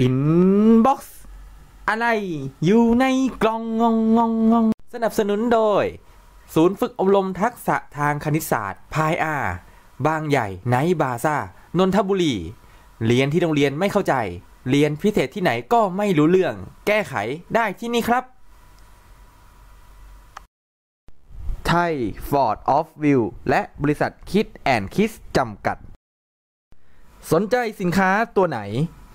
อินบ็อกซ์อะไรอยู่ในกล่องงองงองงองสนับสนุนโดย ศูนย์ฝึกอบรมทักษะทางคณิตศาสตร์พายอา บางใหญ่ไนท์บาซ่านนทบุรี เรียนที่โรงเรียนไม่เข้าใจ เรียนพิเศษที่ไหนก็ไม่รู้เรื่อง แก้ไขได้ที่นี่ครับ ไทยฟอร์ดออฟวิวและบริษัทคิดแอนคิสจำกัด สนใจสินค้าตัวไหน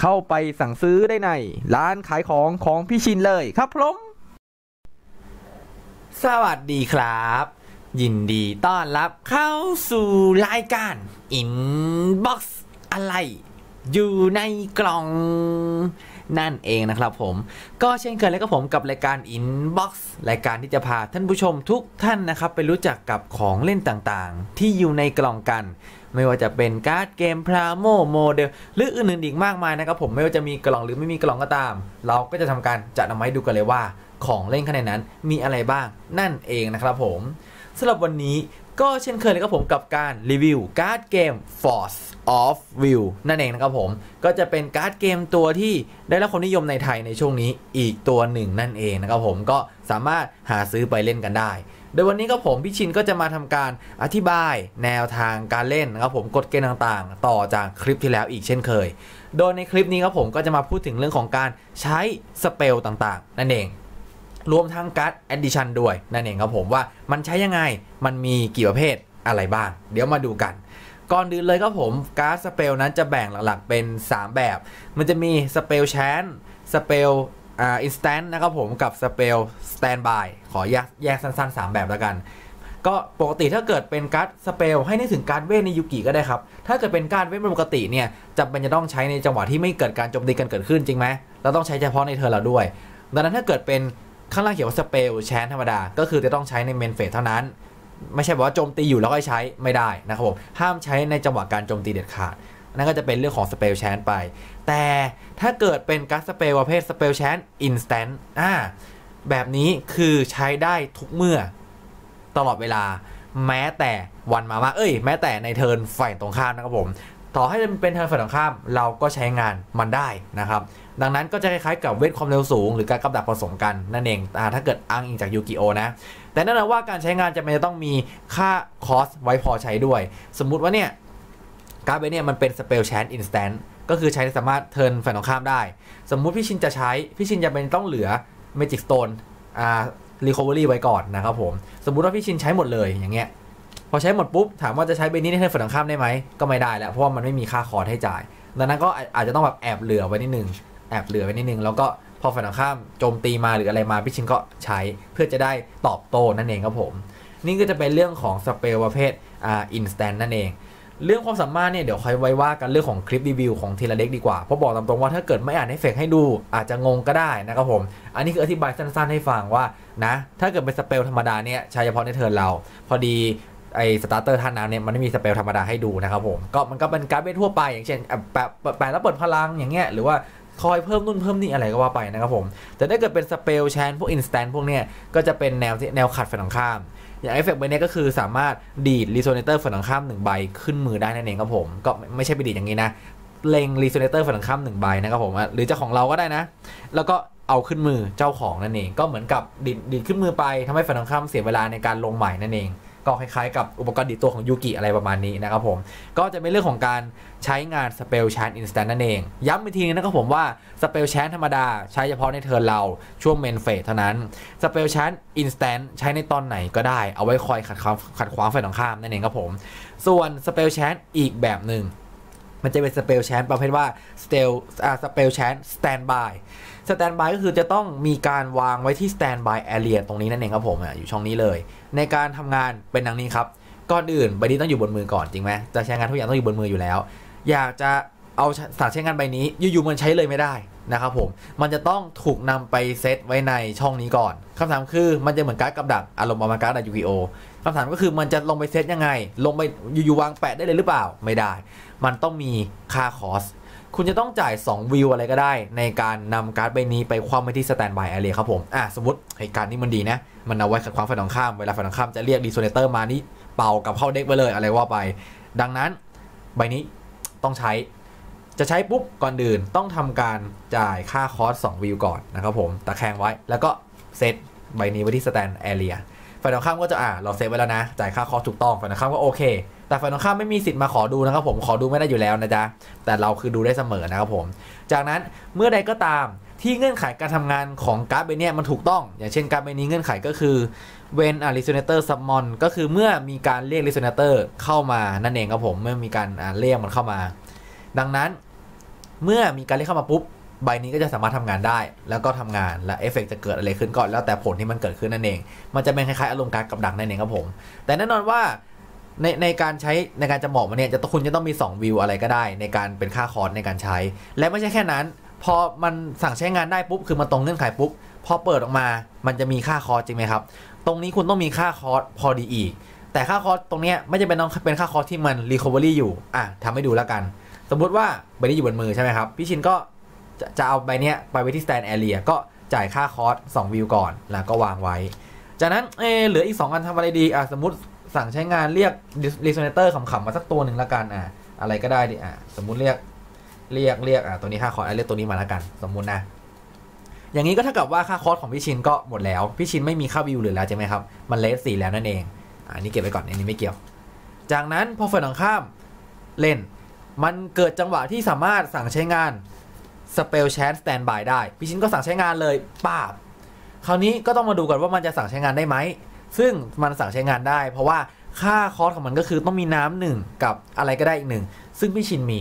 เข้าไปสั่งซื้อได้ใน ร้านขายของของพี่ชินเลยครับผมสวัสดีครับ ยินดีต้อนรับเข้าสู่รายการ Inbox อะไร อยู่ในกล่อง นั่นเองนะครับผม ก็เช่นเคยแล้วก็ผมกับรายการ Inbox รายการที่จะพาท่านผู้ชมทุกท่านนะครับ ไปรู้จักกับของเล่นต่างๆ ที่อยู่ในกล่องกันไม่ว่าจะเป็นการ์ดเกมพราโมโมเดลหรืออื่นๆอีกมากมายนะครับผมไม่ว่าจะมีกล่องหรือไม่มีกล่องก็ตาม เราก็จะทำการจะนำมาให้ดูกันเลยว่า ของเล่นข้างในนั้นมีอะไรบ้างนั่นเองนะครับผมสำหรับวันนี้ ก็เช่นเคยเลยครับผมกับการรีวิวการ์ดเกม Force of Will นั่นเองนะครับผมก็จะเป็นการ์ดเกมตัวที่ได้รับความนิยมในไทยในช่วงนี้อีกตัวหนึ่งนั่นเองนะครับผมก็สามารถหาซื้อไปเล่นกันได้ โดยวันนี้ก็ผมพี่ชินก็จะมาทำการอธิบายแนวทางการเล่นนะครับผมกฎเกณฑ์ต่างๆ ต่อจากคลิปที่แล้วอีกเช่นเคย โดยในคลิปนี้ครับผมก็จะมาพูดถึงเรื่องของการใช้สเปลต่างๆ นั่นเอง รวมทั้งการ์ดแอดดิชันด้วยนั่นเองครับผมว่ามันใช้ยังไงมันมีกี่ประเภทอะไรบ้าง เดี๋ยวมาดูกัน ก่อนอื่นเลยครับผมการ์ดสเปลนั้นจะแบ่งหลักๆเป็น 3 แบบ มันจะมีสเปลแชนสเปลอ่าอินสแตนต์นะครับผมกับสเปลสแตนบายขอแยกแยกสั้นๆ 3 แบบแล้วกันก็ปกติถ้าเกิดเป็นการ์ดสเปลให้นึกถึงการเวทในยูกิก็ได้ครับ ถ้าเกิดเป็นการเวทปกติเนี่ยจำเป็นจะต้องใช้ในจังหวะที่ไม่เกิดการโจมตีกันเกิดขึ้นจริงไหมเราต้องใช้เฉพาะในเธอเราด้วย ดังนั้นถ้าเกิดเป็น ข้างล่างเขียนว่าสเปลแชนธรรมดา ก็คือจะต้องใช้ในเมนเฟสเท่านั้น ไม่ใช่บอกว่าโจมตีอยู่แล้วก็ใช้ไม่ได้นะครับผมห้ามใช้ในจังหวะการโจมตีเด็ดขาดนั่นก็จะเป็นเรื่องของสเปลแชนไป แต่ถ้าเกิดเป็นการสเปลประเภทสเปลแชนอินสแตนต์อ่าแบบนี้คือใช้ได้ทุกเมื่อตลอดเวลา แม้แต่วันมามาเอ้ย แม้แต่ในเทิร์นฝ่ายตรงข้ามนะครับผม ต่อให้เป็นเทิร์นฝ่ายตรงข้าม เราก็ใช้งานมันได้นะครับ ดังนั้นก็จะคล้ายๆกับเวทความเร็วสูง หรือการกำดักผสมกันนั่นเองอ่ถ้าเกิดอ้างอิงจากยูกิโอนะแต่แน่นอนว่าการใช้งานจะเป็นจะต้องมีค่าคอสไว้พอใช้ด้วย สมมุติว่าเนี่ยการ์ดใบเนี่ยมันเป็นสเปลแชนอินสแตนต์ก็คือใช้สามารถเทิร์นฝ่ายตรงข้ามได้ สมมุติพี่ชินจะใช้ พี่ชินจะเป็นต้องเหลือเมจิกสโตนอ่ารีคอเวอรี่ไว้ก่อนนะครับผม สมมุติว่าพี่ชินใช้หมดเลยอย่างเงี้ย อใช้หมดปุ๊บถามว่าจะใช้ใบนี้ในเทิร์นฝ่ายตรงข้ามได้ไหมก็ไม่ได้แล้วเพราะว่ามันไม่มีค่าคอร์สให้จ่ายดังนั้นก็อาจจะต้องแบบแอบเหลือไว้นิดนึงแอบเหลือไว้นิดนึงแล้วก็พอฝ่ายตรงข้ามโจมตีมาหรืออะไรมาพี่ชินก็ใช้เพื่อจะได้ตอบโต้นั่นเองครับผม นี่ก็จะเป็นเรื่องของสเปลประเภทอ่าอินสแตนนั่นเองเรื่องความสามารถเนี่ยเดี๋ยวค่อยไว้ว่ากันเรื่องของคลิปรีวิวของทีละเล็กดีกว่า เพราะบอกตามตรงว่าถ้าเกิดไม่อ่านให้เฟกให้ดู อาจจะงงก็ได้นะครับผม อันนี้คืออธิบายสั้นๆให้ฟังว่านะ ถ้าเกิดเป็นสเปลธรรมดาเนี่ยใช้เฉพาะในเทิร์นเรา พอดี ไอสตาร์เตอร์ท่าน้ำเนี่ยมันไม่มีสเปลธรรมดาให้ดูนะครับผมก็มันก็เป็นการเวททั่วไปอย่างเช่นแปะแปะแล้วเปิดพลังอย่างเงี้ยหรือว่าคอยเพิ่มนู่นเพิ่มนี่อะไรก็ว่าไปนะครับผม แต่ถ้าเกิดเป็นสเปลแชนพวกอินสแตนพวกเนี้ยก็จะเป็นแนวที่แนวขัดฝ่ายตรงข้าม อย่างเอฟเฟกต์ใบนี้ก็คือสามารถดีดรีโซเนเตอร์ฝั่งตรงข้ามหนึ่งใบขึ้นมือได้นั่นเองครับผม ก็ไม่ใช่ไปดีดอย่างนี้นะ เล็งรีโซเนเตอร์ฝั่งตรงข้ามหนึ่งใบนะครับผม หรือจะของเราก็ได้นะ แล้วก็เอาขึ้นมือเจ้าของนั่นเอง ก็เหมือนกับดีดดีดขึ้นมือไปทำให้ฝั่งข้ามเสียเวลาในการลงใหม่นั่นเอง ก็คล้ายๆกับอุปกรณ์ดีดตัวของยูกิอะไรประมาณนี้นะครับผมก็จะเป็นเรื่องของการใช้งานสเปลชานอินสแตนนั่นเอง ย้ำอีกทีนึงนะครับผมว่าสเปลชานธรรมดาใช้เฉพาะในเทิร์นเราช่วงเมนเฟสเท่านั้นสเปลชานอินสแตนใช้ในตอนไหนก็ได้เอาไว้คอยขัดขวางขัดขวางฝ่ายตรงข้ามนั่นเองครับผมส่วนสเปลชานอีกแบบหนึ่ง มันจะเป็นสเปลแชนประเภทว่าสเตลอ่าสเปลแชนสแตนบายสแตนบายก็คือจะต้องมีการวางไว้ที่สแตนบายแอเรียตรงนี้นั่นเองครับผมอยู่ช่องนี้เลย ในการทำงานเป็นดังนี้ครับก่อนอื่นใบนี้ต้องอยู่บนมือก่อนจริงไหมจะใช้งานทุกอย่างต้องอยู่บนมืออยู่แล้ว อยากจะเอาสารใช้งานใบนี้อยู่ๆมันใช้เลยไม่ได้นะครับผม มันจะต้องถูกนำไปเซตไว้ในช่องนี้ก่อนคำถามคือมันจะเหมือนการ์ดกับดักอารมณ์ประมาณการ์ดดักยูกิโอคำถามก็คือมันจะลงไปเซตยังไง ลงไปอยู่ๆวางแปะได้เลยหรือเปล่าไม่ได้ มันต้องมีค่าคอสคุณจะต้องจ่าย 2 วิวอะไรก็ได้ ในการนำการ์ดใบนี้ไปคว่ำไว้ที่สแตนบายแอเรียครับผม อะ สมมติเหตุการณ์นี้มันดีนะ มันเอาไว้ขัดขวางฝ่ายตรงข้าม เวลาฝ่ายตรงข้ามจะเรียกดีโซเนเตอร์มานี่ เป่ากับเข้าเด็กไปเลยอะไรว่าไป ดังนั้นใบนี้ต้องใช้ จะใช้ปุ๊บก่อนอื่นต้องทำการจ่ายค่าคอส2วิวก่อนนะครับผมตะแคงไว้แล้วก็เซตใบนี้ไว้ที่สแตนแอเรียฝ่ายตรงข้ามก็จะอ่าเราเซฟไว้แล้วนะจ่ายค่าคอสถูกต้องฝ่ายตรงข้ามก็โอเค แต่ฝ่ายตรงข้ามไม่มีสิทธิ์มาขอดูนะครับผมขอดูไม่ได้อยู่แล้วนะจ๊ะแต่เราคือดูได้เสมอนะครับผม จากนั้นเมื่อใดก็ตามที่เงื่อนไขการทำงานของการ์ดใบนี้มันถูกต้อง อย่างเช่นการ์ดใบนี้เงื่อนไขก็คือ when a resonator summon ก็คือเมื่อมีการเรียก resonator เข้ามานั่นเองครับผมเมื่อมีการเรียกมันเข้ามา ดังนั้นเมื่อมีการเรียกเข้ามาปุ๊บใบนี้ก็จะสามารถทำงานได้ แล้วก็ทำงานและเอฟเฟกจะเกิดอะไรขึ้นก่อนแล้วแต่ผลที่มันเกิดขึ้นนั่นเอง มันจะเป็นคล้ายๆอารมณ์การกับดักนั่นเองครับผม แต่แน่นอนว่า ในในการใช้ในการจะบอกมันเนี่ยจะคุณจะต้องมี 2 วิวอะไรก็ได้ ในการเป็นค่าคอร์สในการใช้ และไม่ใช่แค่นั้น พอมันสั่งใช้งานได้ปุ๊บคือมันตรงเงื่อนไขปุ๊บพอเปิดออกมามันจะมีค่าคอร์สจริงไหมครับ ตรงนี้คุณต้องมีค่าคอร์สพอดีอีก แต่ค่าคอร์สตรงนี้ไม่จะเป็นต้องเป็นค่าคอร์สที่มันรีคอเวอรี่อยู่อะทำให้ดูแล้วกัน สมมุติว่าใบนี้อยู่บนมือใช่ไหมครับพี่ชินก็จะจะเอาใบเนี้ยไปไว้ที่ stand area ก็จ่ายค่าคอร์ส2วิวก่อนแล้วก็วางไว้ จากนั้นเออเหลืออีก 2 อันทำอะไรดีอะสมมติ สั่งใช้งานเรียก resonator ขำๆมาสักตัวหนึ่งละกันอะอะไรก็ได้ดิอะสมมุติเรียกเรียกเรียกอะตัวนี้ค่าคอร์สเรียกตัวนี้มาละกัน สมมุตินะ อย่างนี้ก็เท่ากับว่าค่าคอร์สของพี่ชินก็หมดแล้ว พี่ชินไม่มีค่าวิวเหลือแล้วใช่ไหมครับ มันเลสสี่แล้วนั่นเองอันนี้เก็บไว้ก่อนอันนี้ไม่เกี่ยว จากนั้นพอฝ่ายตรงข้ามเล่น มันเกิดจังหวะที่สามารถสั่งใช้งาน Spell Chance Standby ได้ พี่ชินก็สั่งใช้งานเลยป้าบคราวนี้ก็ต้องมาดูกันว่ามันจะสั่งใช้งานได้ไหม ซึ่งมันสั่งใช้งานได้ เพราะว่าค่าคอสของมันก็คือต้องมีน้ำหนึ่งกับอะไรก็ได้อีกหนึ่งซึ่งพี่ชินมี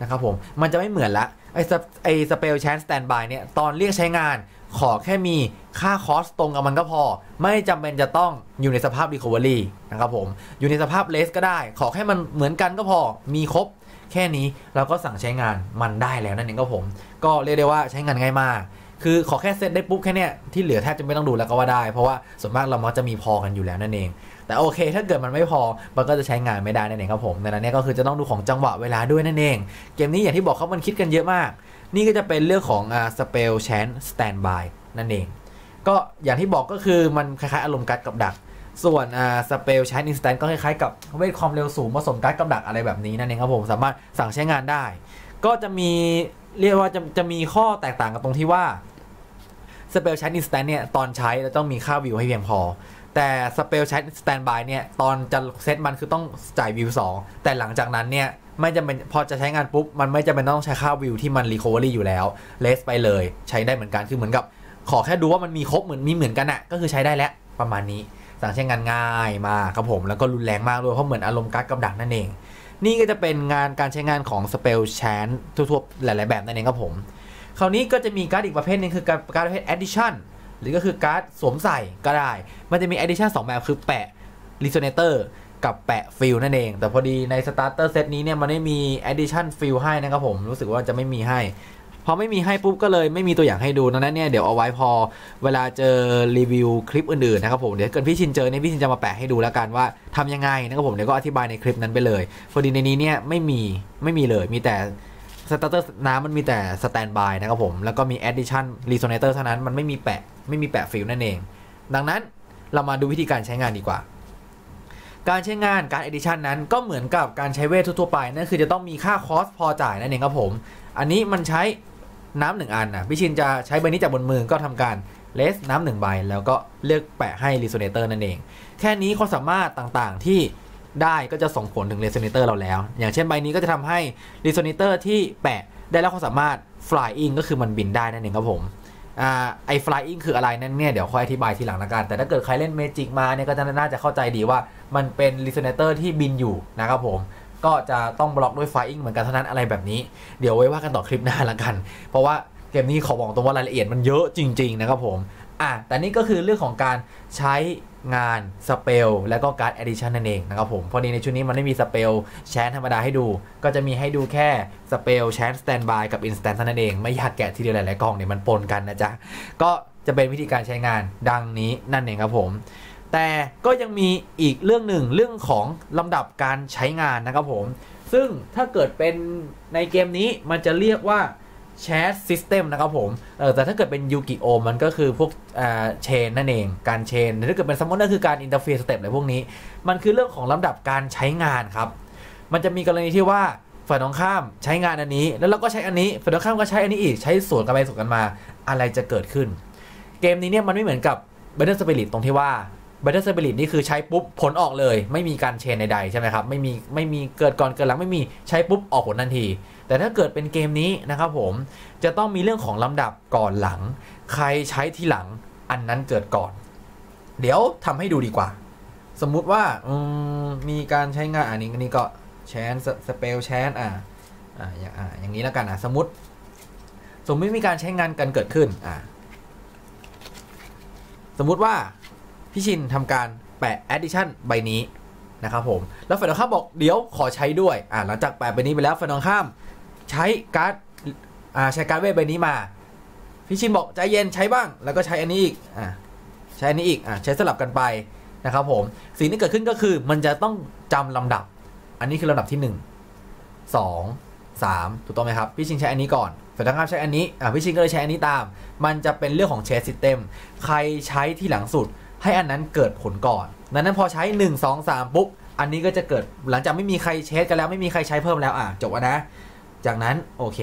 นะครับผมมันจะไม่เหมือนละไอ้ไอ้สเปลแชนสแตนบายเนี่ยตอนเรียกใช้งานขอแค่มีค่าคอสตรงกับมันก็พอ ไม่จำเป็นจะต้องอยู่ในสภาพ Recovery นะครับผม อยู่ในสภาพเลสก็ได้ ขอแค่มันเหมือนกันก็พอ มีครบ แค่นี้เราก็สั่งใช้งานมันได้แล้วนั่นเองก็ผม ก็เรียกได้ว่าใช้งานง่ายมาก คือขอแค่เซตได้ปุ๊บแค่เนี้ยที่เหลือแทบจะไม่ต้องดูแล้วก็ว่าได้ เพราะว่าส่วนมากเรามักจะมีพอกันอยู่แล้วนั่นเอง แต่โอเค ถ้าเกิดมันไม่พอมันก็จะใช้งานไม่ได้นั่นเองครับผมดังนั้นเนี่ยก็คือจะต้องดูของจังหวะเวลาด้วยนั่นเอง เกมนี้อย่างที่บอกเขามันคิดกันเยอะมาก นี่ก็จะเป็นเรื่องของอ่า spell chance standby นั่นเอง ก็อย่างที่บอกก็คือมันคล้ายๆอารมณ์กัดกับดัก ส่วนอ่า spell chance instant ก็คล้ายๆกับเวทความเร็วสูงผสมกัดกับดักอะไรแบบนี้นั่นเองครับผมสามารถสั่งใช้งานได้ ก็จะมีเรียกว่าจะจะมีข้อแตกต่างกันตรงที่ว่า สเปลใช้ instant เนี่ยตอนใช้เราต้องมีค่าวิวให้เพียงพอ แต่สเปลใช้ standby เนี่ยตอนจะเซตมันคือต้องจ่ายวิว2 แต่หลังจากนั้นเนี่ยไม่จำเป็นพอจะใช้งานปุ๊บ มันไม่จำเป็นต้องใช้ค่าวิวที่มัน recovery อยู่แล้วเลสไปเลยใช้ได้เหมือนกันคือเหมือนกับ ขอแค่ดูว่ามันมีครบเหมือนมีเหมือนกันอะก็คือใช้ได้แล้วประมาณนี้สั่งใช้งานง่ายมากครับผมแล้วก็รุนแรงมากด้วยเพราะเหมือนอารมณ์การ์ดกับดักนั่นเอง นี่ก็จะเป็นงานการใช้งานของ spell chance ทั่วๆหลาย ๆ แบบนั่นเองครับผม คราวนี้ก็จะมีการ์ดอีกประเภทหนึงคือการการประเภท addition หรือก็คือการ์ดสวมใส่ก็ได้ มันจะมี addition 2 แบบคือแปะ resonator กับแปะ fill นั่นเอง แต่พอดีใน starter set นี้เนี่ยมันไม่มี addition fill ให้นะครับผมรู้สึกว่าจะไม่มีให้พอไม่มีให้ปุ๊บก็เลยไม่มีตัวอย่างให้ดูดังนั้นเนี่ยเดี๋ยวเอาไว้พอเวลาเจอรีวิวคลิปอื่นๆนะครับผมเดี๋ยวเกิดพี่ชินเจอเนี่ยพี่ชินจะมาแปะให้ดูแล้วกันว่าทำยังไงนะครับผมเดี๋ยวก็อธิบายในคลิปนั้นไปเลยพอดีในนี้เนี่ยไม่มีไม่มีเลยมีแต่ สตาร์เตอร์น้ำมันมีแต่สแตนบายนะครับผม แล้วก็มี addition resonator เท่านั้น มันไม่มีแปะ ไม่มีแปะฟิลนั่นเอง ดังนั้นเรามาดูวิธีการใช้งานดีกว่า การใช้งานการ addition นั้นก็เหมือนกับการใช้เวททั่วไป นั่นคือจะต้องมีค่าคอสพอจ่ายนั่นเองครับผม อันนี้มันใช้น้ำหนึ่งอันนะพี่ชินจะใช้ใบนี้จากบนมือก็ทำการเลสน้ำหนึ่งใบ แล้วก็เลือกแปะให้ resonator นั่นเอง แค่นี้ความสามารถต่างๆที่ ได้ก็จะส่งผลถึง resonator เราแล้ว อย่างเช่นใบนี้ก็จะทำให้ resonator ที่แปะได้รับความสามารถ flying ก็คือมันบินได้นั่นเองครับผมอ่าไอ้ flying คืออะไรนั่นเนี่ย เดี๋ยวค่อยอธิบายทีหลังละกัน แต่ถ้าเกิดใครเล่น magic มาเนี่ย ก็จะน่าจะเข้าใจดีว่ามันเป็น resonator ที่บินอยู่นะครับผม ก็จะต้องบล็อกด้วย flying เหมือนกันเท่านั้นอะไรแบบนี้ เดี๋ยวไว้ว่ากันต่อคลิปหน้าละกัน เพราะว่าเกมนี้ขอบอกตรงว่ารายละเอียดมันเยอะจริง ๆ นะครับผม อะแต่นี่ก็คือเรื่องของการใช้ งานสเปลแล้วก็การ์ด addition นั่นเองนะครับผมพอดีในชุดนี้มันไม่มีสเปลแชนธรรมดาให้ดู ก็จะมีให้ดูแค่สเปลแชน standby กับ instant เท่านั้นเอง ไม่อยากแกะทีเดียวหลายๆกล่องเนี่ยมันปนกันนะจ๊ะ ก็จะเป็นวิธีการใช้งานดังนี้นั่นเองครับผมแต่ก็ยังมีอีกเรื่องหนึ่งเรื่องของลำดับการใช้งานนะครับผม ซึ่งถ้าเกิดเป็นในเกมนี้มันจะเรียกว่า แชทซิสเต็มนะครับผมเออแต่ถ้าเกิดเป็นยูกิโอมันก็คือพวกอ่าเชนนั่นเอง การเชนถ้าเกิดเป็นซัมมอนก็คือการอินเตอร์เฟซสเต็ปอะไรพวกนี้ มันคือเรื่องของลำดับการใช้งานครับ มันจะมีกรณีที่ว่าฝ่ายตรงข้ามใช้งานอันนี้ แล้วเราก็ใช้อันนี้ฝ่ายตรงข้ามก็ใช้อันนี้อีกใช้สวนกันไปสวนกันมาอะไรจะเกิดขึ้น เกมนี้เนี่ยมันไม่เหมือนกับ Battle Spirit ตรงที่ว่า Battle Spirit นี่คือใช้ปุ๊บผลออกเลย ไม่มีการเชนใดๆใช่ไหมครับ ไม่มีไม่มีเกิดก่อนเกิดหลังไม่มีใช้ปุ๊บออกผลทันที แต่ถ้าเกิดเป็นเกมนี้นะครับผมจะต้องมีเรื่องของลำดับก่อนหลัง ใครใช้ที่หลังอันนั้นเกิดก่อน เดี๋ยวทำให้ดูดีกว่า สมมุติว่ามมีการใช้งานอันนี้อันนี้ก็แชนสเปลแชนอ่าอ่าอย่างอ่าอย่างนี้แล้วกันอะสมมติ สมมติมีการใช้งานกันเกิดขึ้นอ่าสมมุติว่า พี่ชินทำการแปะ addition ใบนี้นะครับผมแล้วฝ่ายตรงข้ามบอกเดี๋ยวขอใช้ด้วยอ่าหลังจากแปะใบนี้ไปแล้วฝ่ายตรงข้ามใช้การ์ดอ่าใช้การ์ดเวทใบนี้มาพี่ชินบอกใจเย็นใช้บ้าง แล้วก็ใช้อันนี้อีกอ่าใช้อันนี้อีกอ่าใช้สลับกันไปนะครับผมสิ่งที่เกิดขึ้นก็คือมันจะต้องจำลำดับ อันนี้คือลำดับที่ 1 2 3 ถูกต้องไหมครับ พี่ชินใช้อันนี้ก่อนฝ่ายตรงข้ามใช้อันนี้อ่าพี่ชินก็เลยใช้อันนี้ตาม มันจะเป็นเรื่องของเชสซิสเต็มใครใช้ที่หลังสุด ให้อันนั้นเกิดผลก่อนดังนั้นพอใช้ 1 2 3 ปุ๊บ อันนี้ก็จะเกิดหลังจากไม่มีใครเชสกันแล้วไม่มีใครใช้เพิ่มแล้วอะจบนะ จากนั้นโอเค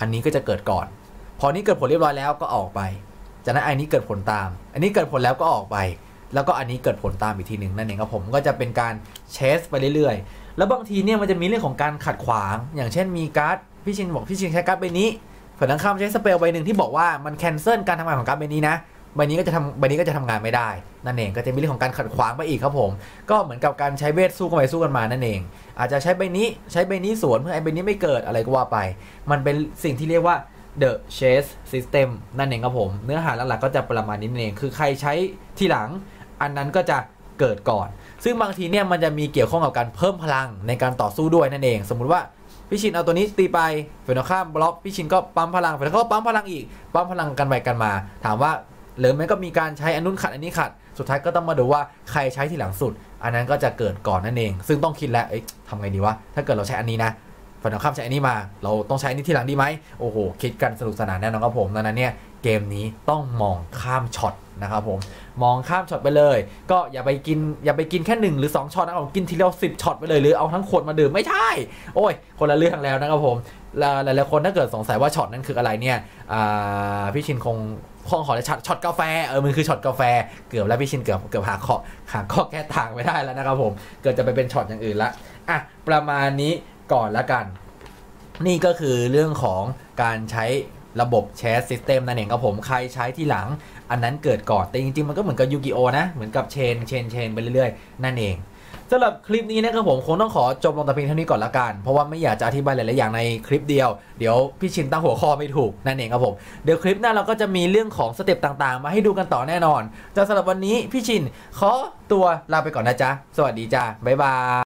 อันนี้ก็จะเกิดก่อน พอนี้เกิดผลเรียบร้อยแล้วก็ออกไป จากนั้นอันนี้เกิดผลตาม อันนี้เกิดผลแล้วก็ออกไป แล้วก็อันนี้เกิดผลตามอีกทีหนึ่งนั่นเองครับผมก็จะเป็นการเชสไปเรื่อยๆ แล้วบางทีเนี่ยมันจะมีเรื่องของการขัดขวาง อย่างเช่นมีการ์ดพี่ชินบอกพี่ชินใช้การ์ดใบนี้ฝ่ายตรงข้ามใช้สเปลใบหนึ่งที่บอกว่ามันแคนเซิลการทำงานของการ์ดใบนี้นะ ใบนี้ก็จะทำใบนี้ก็จะทำงานไม่ได้ นั่นเองก็จะมีเรื่องของการขัดขวางไปอีกครับผม ก็เหมือนกับการใช้เวทสู้กันไปสู้กันมานั่นเอง อาจจะใช้ใบนี้ใช้ใบนี้สวนเพื่อไอ้ใบนี้ไม่เกิดอะไรก็ว่าไป มันเป็นสิ่งที่เรียกว่า the chase system นั่นเองครับผม เนื้อหาหลักๆก็จะประมาณนี้นั่นเอง คือใครใช้ทีหลัง อันนั้นก็จะเกิดก่อน ซึ่งบางทีเนี่ยมันจะมีเกี่ยวข้องกับการเพิ่มพลังในการต่อสู้ด้วยนั่นเอง สมมุติว่าพี่ชินเอาตัวนี้ตีไปฝ่ายตรงข้ามบล็อกพี่ชินก็ปั๊มพลังฝ่ายตรงข้ามก็ปั๊มพลังอีก ปั๊มพลังกันไปกันมา ถามว่า หรือแม้ก็มีการใช้อันนู้นขัดอันนี้ขัด สุดท้ายก็ต้องมาดูว่าใครใช้ที่หลังสุด อันนั้นก็จะเกิดก่อนนั่นเอง ซึ่งต้องคิดแล้วเอ๊ะทำไงดีวะถ้าเกิดเราใช้อันนี้นะฝ่ายตรงข้ามใช้อันนี้มา เราต้องใช้อันนี้ที่หลังดีไหมโอ้โหคิดกันสนุกสนานแน่นอนครับผมดังนั้นเนี่ยเกมนี้ต้องมองข้ามช็อตนะครับผมมองข้ามช็อตไปเลย ก็อย่าไปกินอย่าไปกินแค่หนึ่งหรือสองช็อตนะครับผมกินทีเดียวสิบช็อตไปเลยหรือเอาทั้งขวดมาดื่มไม่ใช่ โอ้ย คนละเรื่องแล้วนะครับผมหลายๆคนถ้าเกิดสงสัยว่าช็อตนั้นคืออะไรเนี่ยพี่ชินคง คงขอจะช็อตช็อตกาแฟเออมันคือช็อตกาแฟเกือบแล้วพี่ชินเกือบเกือบหาข้อหาข้อแก้ทางไม่ได้แล้วนะครับผมเกิดจะไปเป็นช็อตอย่างอื่นละอะประมาณนี้ก่อนละกัน นี่ก็คือเรื่องของการใช้ระบบแชทซิสเต็มนั่นเองครับผมใครใช้ที่หลัง อันนั้นเกิดก่อนแต่จริงๆมันก็เหมือนกับยูกิโอนะเหมือนกับเชนเชนเชนไปเรื่อยๆ นั่นเอง สำหรับคลิปนี้นะครับผมคงต้องขอจบลงแต่เพียงเท่านี้ก่อนละกัน เพราะว่าไม่อยากจะอธิบายหลายๆอย่างในคลิปเดียว เดี๋ยวพี่ชินตั้งหัวข้อไม่ถูกนั่นเองครับผมเดี๋ยวคลิปหน้าเราก็จะมีเรื่องของสเต็ปต่างๆ มาให้ดูกันต่อแน่นอนแต่สำหรับวันนี้พี่ชินขอตัวลาไปก่อนนะจ๊ะสวัสดีจ้าบ๊ายบาย